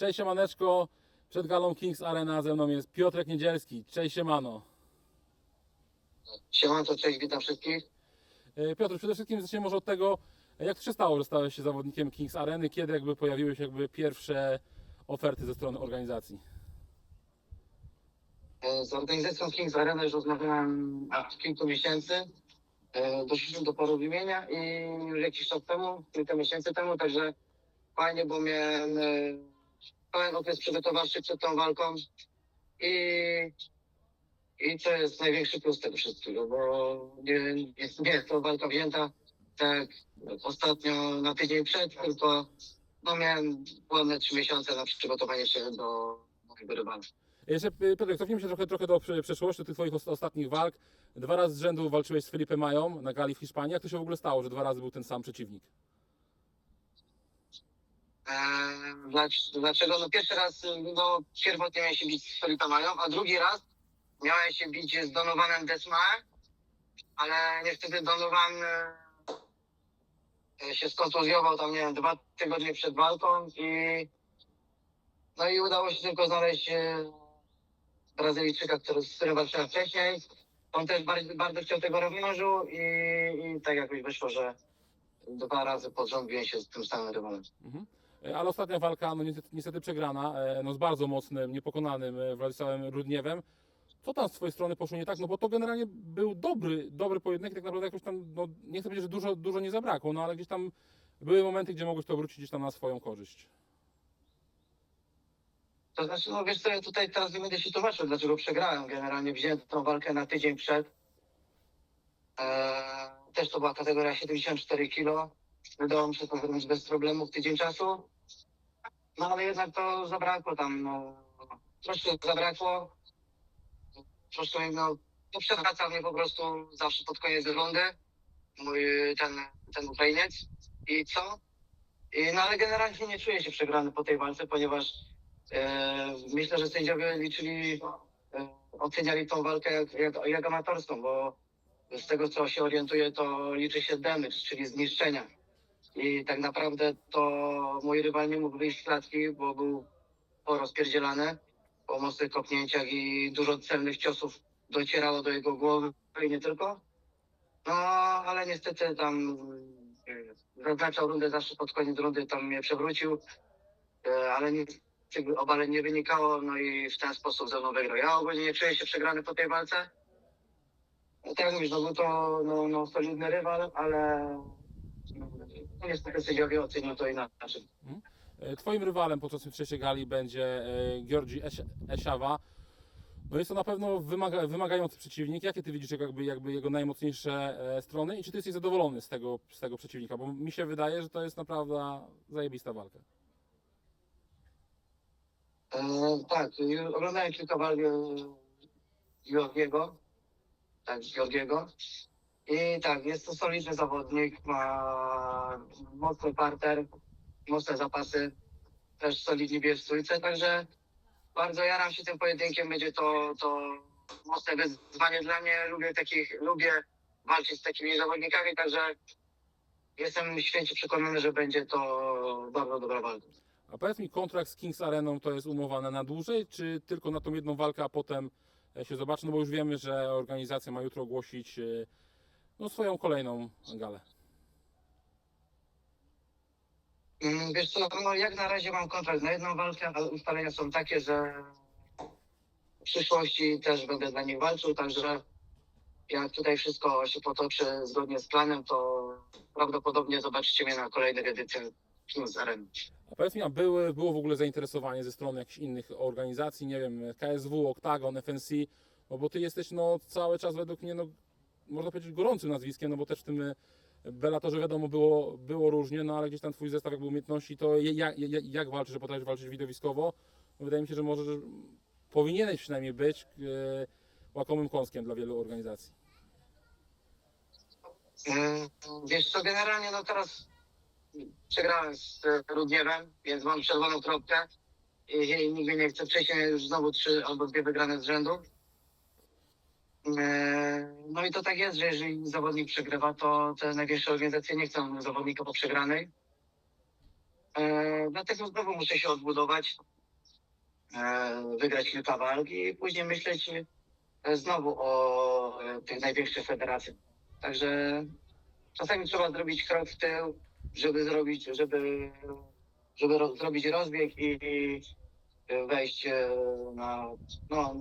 Cześć siemaneczko, przed galą Kings Arena ze mną jest Piotrek Niedzielski. Cześć siemano. Siemanko, cześć, witam wszystkich. E, Piotr, przede wszystkim zacznijmy może od tego, jak to się stało, że stałeś się zawodnikiem Kings Areny, kiedy jakby pojawiły się jakby pierwsze oferty ze strony organizacji. E, Z organizacją Kings Arena już rozmawiałem od kilku miesięcy. E, Doszliśmy do porozumienia i już jakiś czas temu, kilka miesięcy temu, także fajnie, bo miałem pełen okres przygotowawczy przed tą walką i, i to jest największy plus tego wszystkiego, bo nie, nie, nie jest to walka wzięta tak ostatnio na tydzień przed, tylko no miałem ładne trzy miesiące na przygotowanie się do mojego rywala. Jeszcze e, Piotrek, cofnijmy się trochę, trochę do prze- przeszłości, tych Twoich os- ostatnich walk. Dwa razy z rzędu walczyłeś z Felipe Mają na gali w Hiszpanii. Jak to się w ogóle stało, że dwa razy był ten sam przeciwnik? Eee, dlac- Dlaczego? No pierwszy raz, no pierwotnie miałem się bić z Felipe Mają, a drugi raz miałem się bić z Donovanem Desmaem, ale niestety Donovan e, się skontuzjował tam, nie wiem, dwa tygodnie przed walką i no i udało się tylko znaleźć e, Brazylijczyka, który, z którym walczyłem wcześniej. On też bardzo, bardzo chciał tego rewanżu i, i tak jakoś wyszło, że dwa razy pod rząd z tym samym rywalem. Mhm. E, Ale ostatnia walka, no niestety, niestety przegrana, e, no z bardzo mocnym, niepokonanym e, Władysławem Rudniewem. Co tam z Twojej strony poszło nie tak? No bo to generalnie był dobry, dobry pojedynek, tak naprawdę jakoś tam, no nie chcę powiedzieć, że dużo, dużo nie zabrakło, no ale gdzieś tam były momenty, gdzie mogłeś to wrócić gdzieś tam na swoją korzyść. To znaczy, no wiesz co, ja tutaj teraz nie będę się tłumaczył, dlaczego przegrałem. Generalnie wziąłem tą walkę na tydzień przed. Eee, też to była kategoria 74 kg. Udało mi się to zrobić bez problemu w tydzień czasu. No ale jednak to zabrakło tam, no. Troszkę zabrakło. Troszkę, no, to przewracał mnie po prostu zawsze pod koniec rundy. Mój ten, ten Ukrainiec. I co? I, no ale generalnie nie czuję się przegrany po tej walce, ponieważ E, myślę, że sędziowie liczyli, e, oceniali tą walkę jak, jak, jak amatorską, bo z tego co się orientuję, to liczy się damage, czyli zniszczenia. I tak naprawdę to mój rywal nie mógł wyjść z klatki, bo był porozpierdzielany po mocnych kopnięciach i dużo celnych ciosów docierało do jego głowy i nie tylko. No, ale niestety tam e, zaznaczał rundę zawsze pod koniec rundy, tam mnie przewrócił, e, ale jakby obaleń nie wynikało, no i w ten sposób ze mną wygrał. Ja ogólnie nie czuję się przegrany po tej walce. No, tak no był to no, no, solidny rywal, ale no, niestety sędziowie ocenią to inaczej. E, Twoim rywalem podczas jutrzejszej gali będzie e, Georgi Esi- Esiawa. No jest to na pewno wymaga, wymagający przeciwnik. Jakie Ty widzisz jakby, jakby jego najmocniejsze e, strony i czy Ty jesteś zadowolony z tego, z tego przeciwnika? Bo mi się wydaje, że to jest naprawdę zajebista walka. E, tak, oglądałem kilka walk Georgiego. Tak, Georgiego. I tak, jest to solidny zawodnik, ma mocny parter, mocne zapasy, też solidnie bierz w stójce, także bardzo jaram się tym pojedynkiem, będzie to, to mocne wyzwanie dla mnie, lubię takich, lubię walczyć z takimi zawodnikami, także jestem święcie przekonany, że będzie to bardzo dobra walka. A powiedz mi, kontrakt z Kings Areną to jest umowany na dłużej, czy tylko na tą jedną walkę, a potem się zobaczy? No bo już wiemy, że organizacja ma jutro ogłosić e, no, swoją kolejną galę. Mm, Wiesz co, no jak na razie mam kontrakt na jedną walkę, ale ustalenia są takie, że w przyszłości też będę dla nich walczył, także jak tutaj wszystko się potoczy zgodnie z planem, to prawdopodobnie zobaczycie mnie na kolejnych edycjach Kings Arena. A powiedz mi, a były, było w ogóle zainteresowanie ze strony jakichś innych organizacji, nie wiem, KSW, Octagon, FNC, no bo ty jesteś no cały czas według mnie, no można powiedzieć gorącym nazwiskiem, no bo też w tym e, Bellatorze wiadomo było, było różnie, no ale gdzieś tam twój zestaw jakby umiejętności, to jak, jak, jak walczysz, że potrafisz walczyć widowiskowo, wydaje mi się, że może, że powinieneś przynajmniej być e, łakomym kąskiem dla wielu organizacji. Mm, Wiesz co, generalnie no teraz przegrałem z e, Rudniewem, więc mam czerwoną kropkę i, i nigdy nie chcę. Wcześniej już znowu trzy albo dwie wygrane z rzędu. E, No i to tak jest, że jeżeli zawodnik przegrywa, to te największe organizacje nie chcą zawodnika po przegranej. E, dlatego znowu muszę się odbudować, e, wygrać kilka walk i później myśleć znowu o tych największych federacjach. Także czasami trzeba zrobić krok w tył, żeby zrobić, żeby, żeby ro, zrobić rozbieg i, i wejść na, no,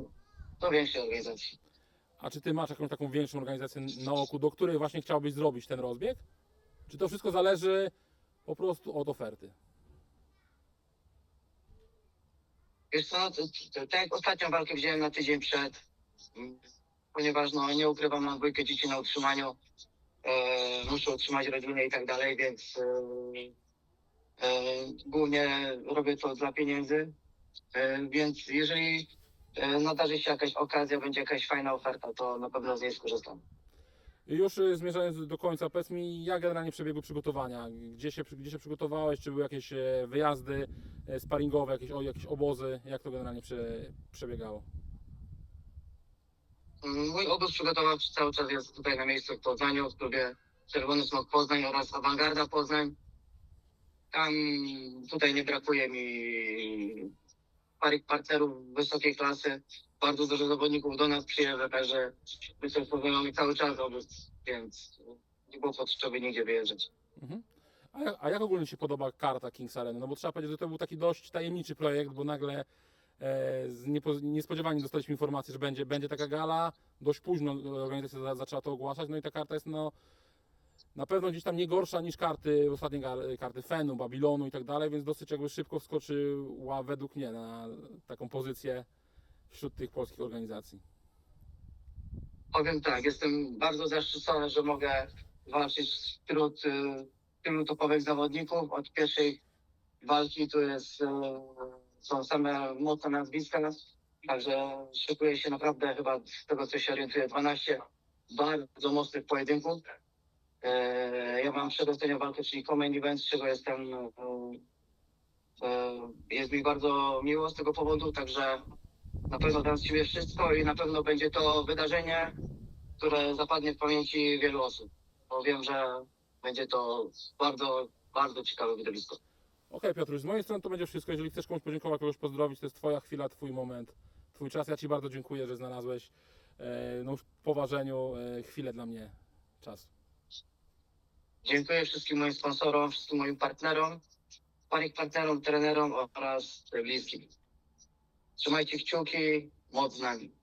do większej organizacji. A czy ty masz jakąś taką większą organizację na oku, do której właśnie chciałbyś zrobić ten rozbieg? Czy to wszystko zależy po prostu od oferty? Wiesz co, to, to, tak jak ostatnią walkę wziąłem na tydzień przed, mm, ponieważ no, nie ukrywam, mam dwójkę dzieci na utrzymaniu, e, muszę utrzymać rodzinę i tak dalej, więc e, e, głównie robię to dla pieniędzy, e, więc jeżeli nadarzy się jakaś okazja, będzie jakaś fajna oferta, to na pewno z niej skorzystam. Już y, zmierzając do końca, powiedz mi, jak generalnie przebiegły przygotowania? Gdzie się, gdzie się przygotowałeś? Czy były jakieś e, wyjazdy e, sparingowe, jakieś, o, jakieś obozy? Jak to generalnie prze, przebiegało? Mój obóz przygotowawczy cały czas jest tutaj na miejscu w Poznaniu, w klubie Czerwony Smok Poznań oraz Awangarda Poznań. Tam tutaj nie brakuje mi paru partnerów wysokiej klasy. Bardzo dużo zawodników do nas przyjeżdża, także myślę, że cały czas obóz, więc nie było potrzeby nigdzie wyjeżdżać. Mhm. A, jak, a jak ogólnie się podoba karta Kings Arena? No bo trzeba powiedzieć, że to był taki dość tajemniczy projekt, bo nagle e, niepo, niespodziewanie dostaliśmy informację, że będzie, będzie taka gala. Dość późno organizacja za, zaczęła to ogłaszać, no i ta karta jest no, na pewno gdzieś tam nie gorsza niż karty, ostatnie karty Fenu, Babilonu i tak dalej, więc dosyć jakby szybko wskoczyła według mnie na taką pozycję wśród tych polskich organizacji. Powiem tak, jestem bardzo zaszczycony, że mogę walczyć wśród y, tylu topowych zawodników. Od pierwszej walki tu jest, y, są same mocne nazwiska, także szykuje się naprawdę chyba z tego co się orientuję 12 bardzo mocnych pojedynków. E, Ja mam przedostatnią walkę, czyli Common Event, z czego jestem y, y, jest mi bardzo miło z tego powodu, także na pewno dam z siebie wszystko i na pewno będzie to wydarzenie, które zapadnie w pamięci wielu osób. Bo wiem, że będzie to bardzo, bardzo ciekawe widowisko. Okej, Piotr, z mojej strony to będzie wszystko. Jeżeli chcesz komuś podziękować, kogoś pozdrowić, to jest Twoja chwila, Twój moment, Twój czas. Ja Ci bardzo dziękuję, że znalazłeś e, no, w poważeniu e, chwilę dla mnie czasu. Dziękuję wszystkim moim sponsorom, wszystkim moim partnerom, panik partnerom, trenerom oraz bliskim. Trzymajcie kciuki, moc z nami.